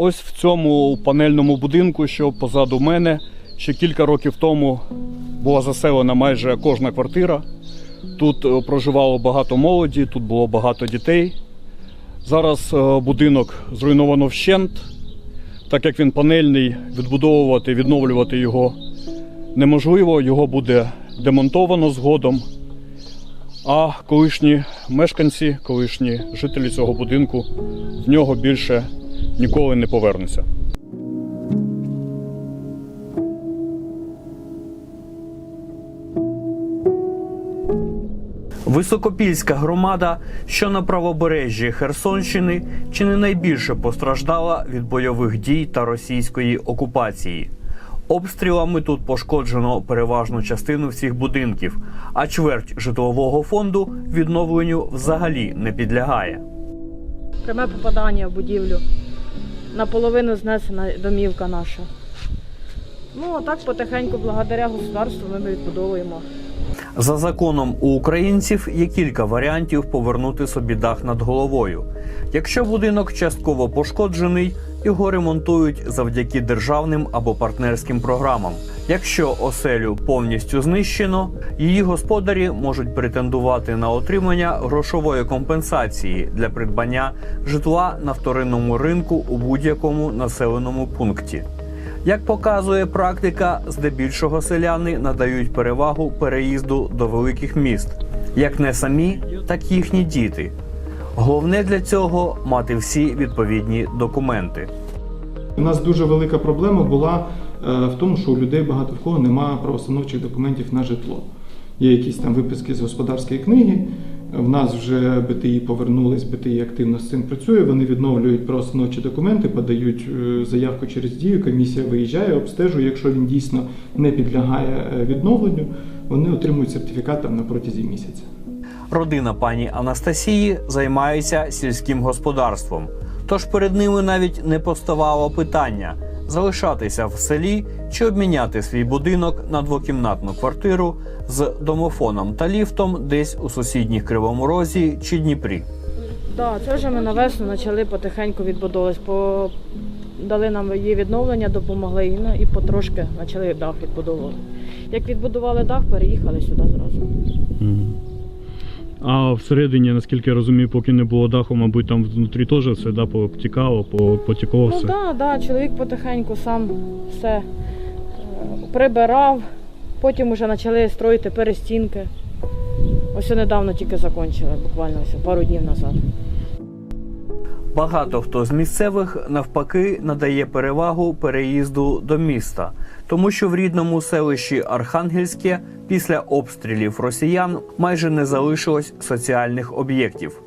Ось в цьому панельному будинку, що позаду мене, ще кілька років тому була заселена майже кожна квартира. Тут е, проживало багато молоді, тут було багато дітей. Зараз е, будинок зруйновано вщент, так як він панельний, відбудовувати, відновлювати його неможливо, його буде демонтовано згодом. А колишні мешканці, колишні жителі цього будинку в нього більше ніколи не повернуться. Високопільська громада, що на правобережжі Херсонщини, чи не найбільше постраждала від бойових дій та російської окупації. Обстрілами тут пошкоджено переважну частину всіх будинків, а чверть житлового фонду відновленню взагалі не підлягає. Пряме попадання в будівлю. Наполовину знесена домівка наша. Ну, а так потихеньку, благодаря государству, ми відбудовуємо. За законом у українців є кілька варіантів повернути собі дах над головою. Якщо будинок частково пошкоджений, його ремонтують завдяки державним або партнерським програмам. Якщо оселю повністю знищено, її господарі можуть претендувати на отримання грошової компенсації для придбання житла на вторинному ринку у будь-якому населеному пункті. Як показує практика, здебільшого селяни надають перевагу переїзду до великих міст, як не самі, так і їхні діти. Головне для цього мати всі відповідні документи. У нас дуже велика проблема була в тому, що у людей багато в кого немає правостановчих документів на житло. Є якісь там виписки з господарської книги. В нас вже БТІ повернулись, БТІ активно з цим працює. Вони відновлюють правостановчі документи, подають е, заявку через дію. Комісія виїжджає, обстежує. Якщо він дійсно не підлягає е, відновленню, вони отримують сертифікат там на протязі місяця. Родина пані Анастасії займається сільським господарством. Тож перед ними навіть не поставало питання залишатися в селі чи обміняти свій будинок на двокімнатну квартиру з домофоном та ліфтом десь у сусідніх Кривому Розі чи Дніпрі. Так, це вже ми на весну почали потихеньку відбудовуватись. По... Дали нам її відновлення, допомогли і, ну, і потрошки почали дах відбудовувати. Як відбудували дах, переїхали сюди зразу. А всередині, наскільки я розумію, поки не було даху, мабуть, там внутрі теж все да, потікало, потікло все. Ну все. так, да, да, чоловік потихеньку сам все е, прибирав, потім вже почали строїти перестінки. Ось недавно тільки закінчили, буквально ось пару днів назад. Багато хто з місцевих навпаки надає перевагу переїзду до міста, тому що в рідному селищі Архангельське після обстрілів росіян майже не залишилось соціальних об'єктів.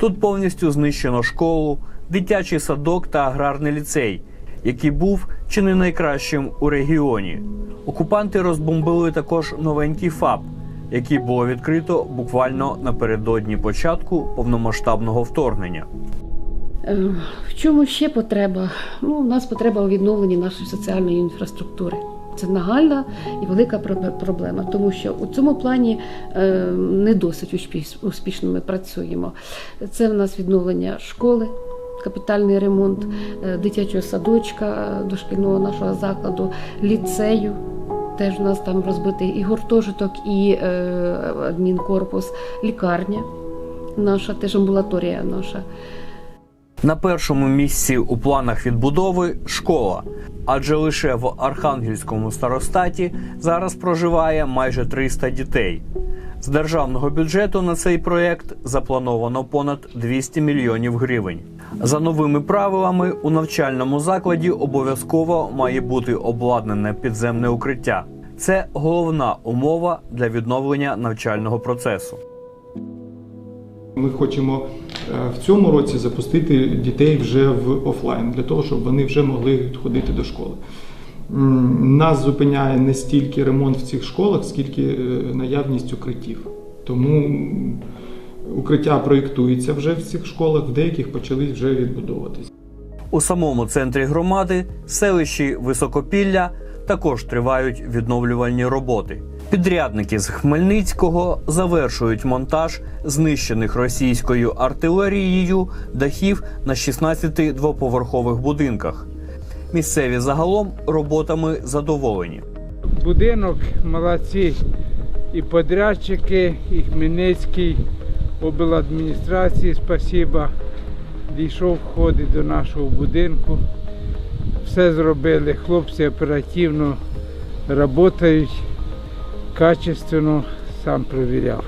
Тут повністю знищено школу, дитячий садок та аграрний ліцей, який був чи не найкращим у регіоні. Окупанти розбомбили також новенький ФАП, який було відкрито буквально напередодні початку повномасштабного вторгнення. Е, В чому ще потреба? Ну, у нас потреба у відновленні нашої соціальної інфраструктури. Це нагальна і велика проблема, тому що у цьому плані е, не досить успіш- успішно ми працюємо. Це в нас відновлення школи, капітальний ремонт е, дитячого садочка, дошкільного нашого закладу, ліцею. Теж у нас там розбитий і гуртожиток, і адмінкорпус, лікарня наша, теж амбулаторія наша. На першому місці у планах відбудови школа, адже лише в Архангельському старостаті зараз проживає майже 300 дітей. З державного бюджету на цей проєкт заплановано понад 200 мільйонів гривень. За новими правилами у навчальному закладі обов'язково має бути обладнане підземне укриття. Це головна умова для відновлення навчального процесу. Ми хочемо в цьому році запустити дітей вже в офлайн, для того, щоб вони вже могли ходити до школи. Нас зупиняє не стільки ремонт в цих школах, скільки е, наявність укриттів. Тому укриття проєктується вже в цих школах, в деяких почали вже відбудовуватись. У самому центрі громади, селищі Високопілля, також тривають відновлювальні роботи. Підрядники з Хмельницького завершують монтаж знищених російською артилерією дахів на 16 двоповерхових будинках. Місцеві загалом роботами задоволені. будинок, молодці і подрядчики, і Хмельницький обладміністрації, спасіба. Дійшов входить до нашого будинку. Все зробили. Хлопці оперативно працюють, качественно, сам перевіряв.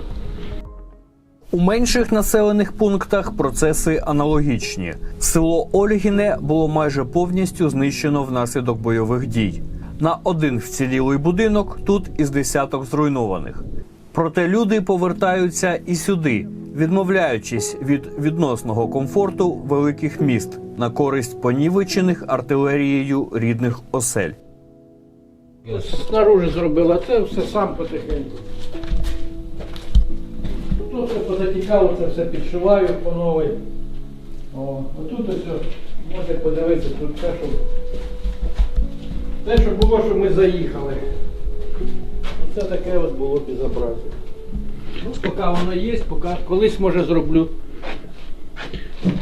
У менших населених пунктах процеси аналогічні. Село Ольгіне було майже повністю знищено внаслідок бойових дій. На один вцілілий будинок тут із десяток зруйнованих. Проте люди повертаються і сюди, відмовляючись від відносного комфорту великих міст на користь понівечених артилерією рідних осель. Снаружи зробила, це все сам потихеньку. Тут все позатікало, це все підшиваю по новій. О, отут ось, можете подивитися, тут те, що. Те, що було, що ми заїхали. Оце таке от було безобразие. Ну, поки воно є, поки колись може зроблю.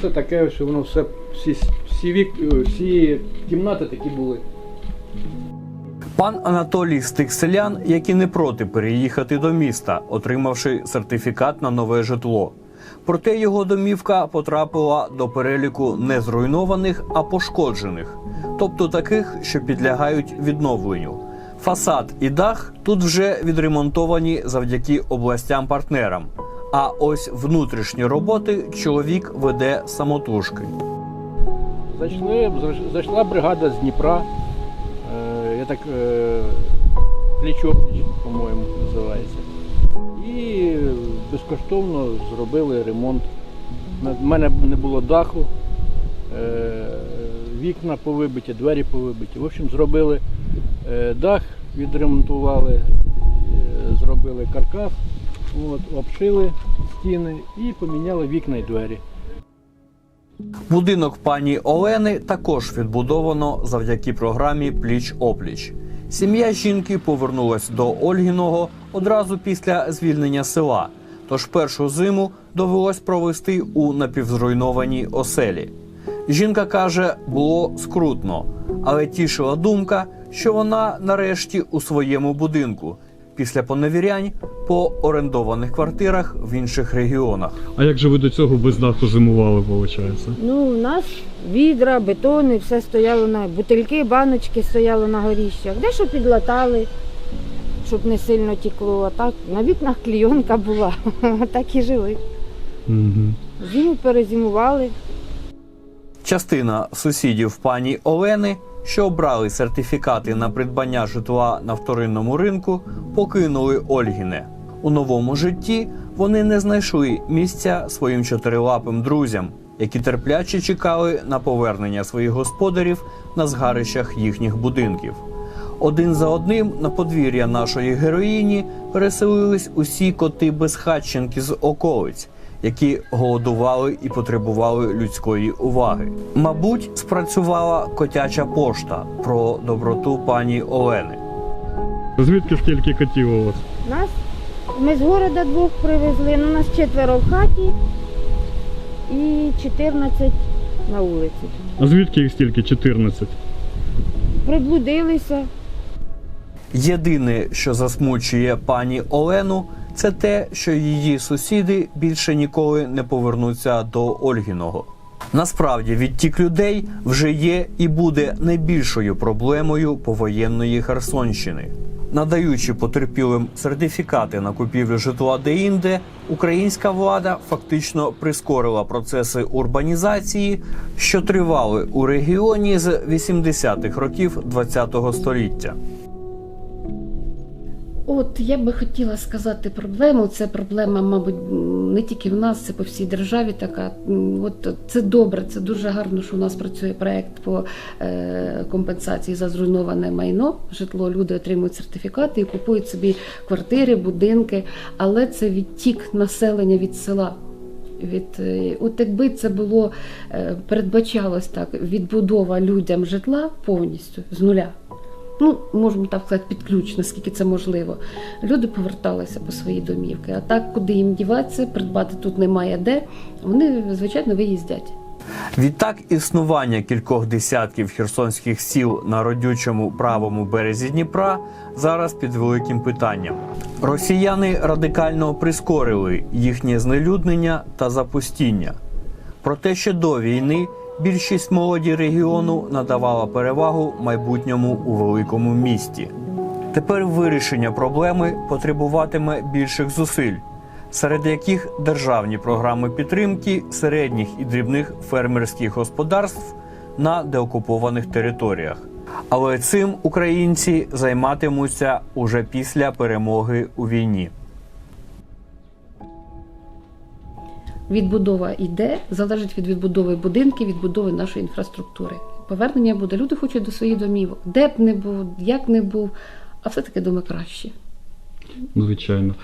Це таке, ось воно все, всі, всі, вік, всі кімнати такі були. Пан Анатолій з тих селян, які не проти переїхати до міста, отримавши сертифікат на нове житло. Проте його домівка потрапила до переліку не зруйнованих, а пошкоджених, тобто таких, що підлягають відновленню. Фасад і дах тут вже відремонтовані завдяки областям-партнерам. А ось внутрішні роботи чоловік веде самотужки. Зайшли, зайшла бригада з Дніпра. Е, я так е, пліч-опліч, по-моєму, називається. І безкоштовно зробили ремонт. У мене не було даху, е, вікна повибиті, двері повибиті. В общем, зробили е, дах, відремонтували, зробили каркас, от, обшили стіни і поміняли вікна і двері. Будинок пані Олени також відбудовано завдяки програмі Пліч опліч. Сім'я жінки повернулась до Ольгіного одразу після звільнення села. Тож першу зиму довелось провести у напівзруйнованій оселі. Жінка каже, було скрутно, але тішила думка, що вона нарешті у своєму будинку після поневірянь по орендованих квартирах в інших регіонах. А як же ви до цього без даху зимували, виходить? Ну, у нас відра, бетони, все стояло на бутильки, баночки стояли на горіщах. Дещо підлатали, щоб не сильно тікло. А так на вікнах клійонка була. так і жили. Угу. Зиму перезимували. Частина сусідів пані Олени, що обрали сертифікати на придбання житла на вторинному ринку, покинули Ольгіне. У новому житті вони не знайшли місця своїм чотирилапим друзям, які терпляче чекали на повернення своїх господарів на згарищах їхніх будинків. Один за одним на подвір'я нашої героїні переселились усі коти безхатченки з околиць, які голодували і потребували людської уваги. Мабуть, спрацювала котяча пошта про доброту пані Олени. Звідки скільки котів у вас? Нас ми з города двох привезли. Ну, нас четверо в хаті і 14 на вулиці. А звідки їх стільки? 14? Приблудилися. Єдине, що засмучує пані Олену, це те, що її сусіди більше ніколи не повернуться до Ольгіного. Насправді, відтік людей вже є і буде найбільшою проблемою повоєнної Херсонщини. Надаючи потерпілим сертифікати на купівлю житла деінде, українська влада фактично прискорила процеси урбанізації, що тривали у регіоні з 80-х років ХХ століття. От я би хотіла сказати проблему. Це проблема, мабуть, не тільки в нас, це по всій державі така. От це добре, це дуже гарно, що у нас працює проект по е, компенсації за зруйноване майно. Житло люди отримують сертифікати і купують собі квартири, будинки, але це відтік населення від села. Від е, от якби це було е, передбачалось так, відбудова людям житла повністю з нуля ну можемо так сказати, під ключ, наскільки це можливо. Люди поверталися по свої домівки. А так, куди їм діватися, придбати тут немає де. Вони звичайно виїздять. Відтак, існування кількох десятків херсонських сіл на родючому правому березі Дніпра зараз під великим питанням. Росіяни радикально прискорили їхнє знелюднення та запустіння. Проте ще до війни більшість молоді регіону надавала перевагу майбутньому у великому місті. Тепер вирішення проблеми потребуватиме більших зусиль, серед яких державні програми підтримки середніх і дрібних фермерських господарств на деокупованих територіях. Але цим українці займатимуться уже після перемоги у війні. Відбудова йде, залежить від відбудови будинків, відбудови нашої інфраструктури. Повернення буде. Люди хочуть до своїх домівок, де б не був, як не був, а все-таки доми краще. Звичайно.